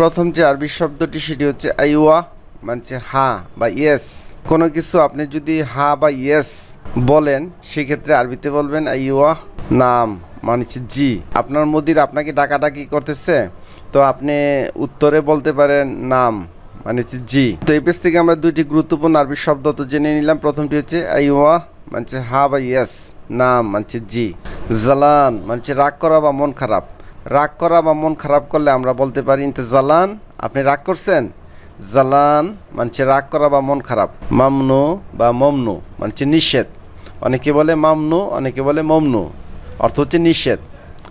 প্রথম যে আরবি শব্দটি, সেটি হচ্ছে আইওয়া মানে হা বা ইয়েস। কোনো কিছু আপনি যদি হা বা ইয়েস বলেন, সেক্ষেত্রে আরবিতে বলবেন আইওয়া নাম মানে জি। আপনার মুদির আপনাকে ডাকাডাকি করতেছে, তো আপনি উত্তরে বলতে পারেন নাম মানে হচ্ছে জি। তো এই পেজ থেকে আমরা দুইটি গুরুত্বপূর্ণ আরবি শব্দ তো জেনে নিলাম। প্রথমটি হচ্ছে আইওয়া মানছে হা বা ইয়েস, নাম মানছে জি। জালান মানে রাগ করা বা মন খারাপ। রাগ করা বা মন খারাপ করলে আমরা বলতে পারি, ইনতে জালান। আপনি রাগ করছেন? জালান মানছে রাগ করা বা মন খারাপ। মামনু বা মমনু মানছে নিষেধ। অনেকে বলে মামনু, অনেকে বলে মমনু। অর্থ হচ্ছে নিষেধ।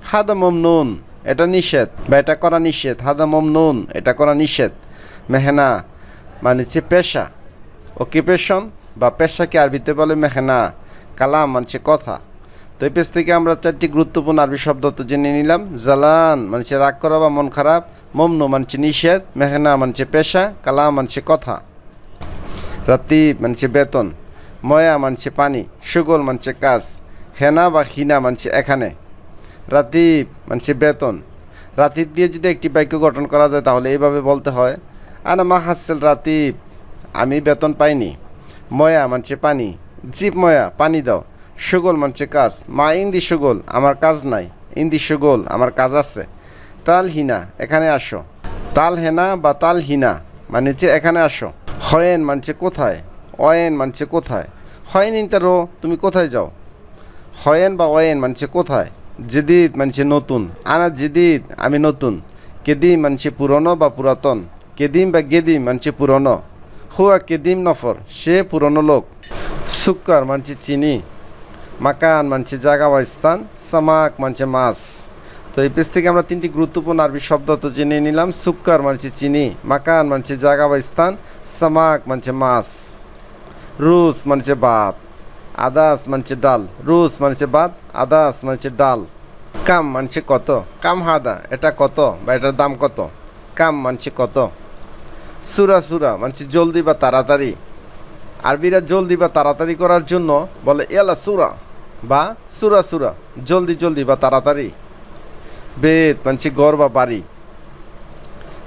হাদা মমনুন। এটা নিষেধ। বা এটা করা নিষেধ। হাদা মমনুন। এটা করা নিষেধ। মেহনা মানে হচ্ছে পেশা। অকিপেশন বা পেশাকে আরবিতে বলে মেহনা। কালাম মানে কথা। তো এই পেজ থেকে আমরা চারটি গুরুত্বপূর্ণ আরবি শব্দ তো জেনে নিলাম জালান মানে রাগ করা বা মন খারাপ মমনু মানে নিষেধ মেহনা মানে পেশা কালা মানে কথা রাতিব মানে বেতন ময়া মানে পানি সুগল মানে কাজ হেনা বা হিনা মানে এখানে রাতিব মানে বেতন রাতিব দিয়ে যদি একটি বাক্য গঠন করা যায় তাহলে এইভাবে বলতে হয় আনা মা হাসেল রাতিব আমি বেতন পাইনি ময়া মানছে পানি জিপ ময়া পানি দাও সুগল মানছে কাজ। মা, ইন্দি সুগল, আমার কাজ নাই। ইন্দি সুগল, আমার কাজ আছে। তাল হিনা, এখানে আসো। তাল হেনা বা তাল হিনা মানে এখানে আসো। হয়েন মানছে কোথায়? অয়েন মানছে কোথায়? হয়েন ইন্তারো তুমি কোথায় যাও? হয়েন বা অয়েন মানছে কোথায়? জেদিদ মানছে নতুন। আনা জেদিদ, আমি নতুন। কেদিম মানছে পুরনো বা পুরাতন? কেদিম বা গেদিম মানছে পুরনো? হুয়া কেদিম নফর, সে পুরনো লোক। সুক্কার মানছে চিনি। মাকান মানছে জায়গা বা স্থান সামাক মানছে মাছ। তো এই পেজ থেকে আমরা তিনটি গুরুত্বপূর্ণ আরবি শব্দ তো জেনে নিলাম। সুক্কার মানছে চিনি, মাকান মানছে জায়গা বা স্থান সামাক মানছে মাছ। রুস মানছে ভাত আদাস মানছে ডাল। রুস মানছে ভাত আদাস মানছে ডাল। কাম মানছে কত? কাম হাদা, এটা কত বা এটার দাম কত? কাম মানছে কত? সুরা সুরা মানছে জলদি বা তাড়াতাড়ি। আরবিরা জলদি বা তাড়াতাড়ি করার জন্য বলে এলা সুরা। বা সুরা সুরা, জলদি জলদি বা তাড়াতাড়ি। বেদ মানছে গড় বা বাড়ি।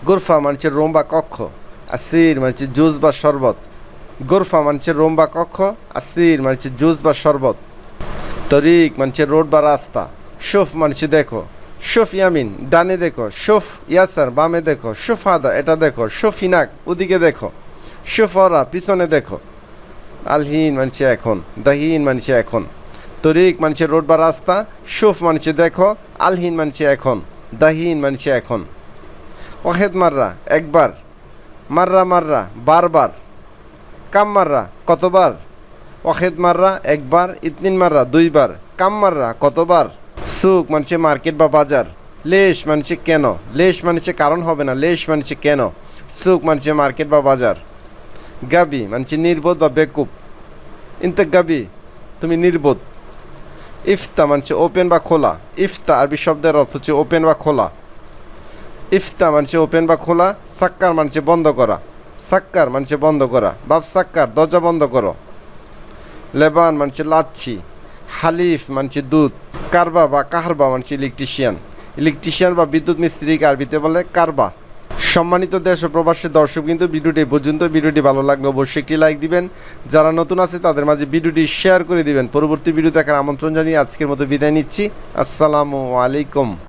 গোরফা মানছে রোম বা কক্ষ আর সির মানছে জুস বা শরবত। গোরফা মানছে রোম বা কক্ষ আর সির মানছে জুস বা শরবত। তরিক মানছে রোড বা রাস্তা। শোফ মানছে দেখো শোফ ইয়ামিন, ডানে দেখো শোফ ইয়াসার, বামে দেখো শোফ হাদা, এটা দেখো শোফ ইনাক, ওদিকে দেখো। শোফ অরা, পিছনে দেখো। আলহীন মানছে এখন, দাহিন মানছে এখন। তরিক মানছে রোড বা রাস্তা শোফ মানছে দেখো, আলহীন মানছে এখন, দাহিন মানছে এখন। ওহেদ মাররা, একবার। মাররা মাররা, বারবার। কাম মাররা, কতবার? ওহেদ মাররা, একবার। ইতনিন মাররা, দুইবার। কাম মাররা, কতবার? সুক মানছে মার্কেট বা বাজার। লেশ মানছে কেন? লেশ মানছে কারণ হবে না, লেশ মানছে কেন? সুক মানছে মার্কেট বা বাজার। গাবি মানছে নির্বোধ বা বেকুব। ইনতে গাবি, তুমি নির্বোধ। ইফতা মানছে ওপেন বা খোলা। ইফতা আরবি শব্দের অর্থ হচ্ছে ওপেন বা খোলা। ইফতা মানছে ওপেন বা খোলা, সাক্কার মানছে বন্ধ করা। সাক্কার মানছে বন্ধ করা। বাপ সাক্কার, দরজা বন্ধ করো। লেবান মানছে লাচ্ছি। হালিফ মানছে দুধ। কারবা বা কাহারবা মানছে ইলেকট্রিশিয়ান ইলেকট্রিশিয়ান বা বিদ্যুৎ মিস্ত্রিকে আরবিতে বলে কারবা। সম্মানিত দেশ ও প্রবাসী দর্শক কিন্তু ভিডিওটি পর্যন্ত। ভিডিওটি ভালো লাগলে অবশ্যই একটি লাইক দিবেন। যারা নতুন আছে, তাদের মাঝে ভিডিওটি শেয়ার করে দিবেন। পরবর্তী ভিডিও দেখার আমন্ত্রণ জানিয়ে আজকের মতো বিদায় নিচ্ছি। আসসালামু আলাইকুম।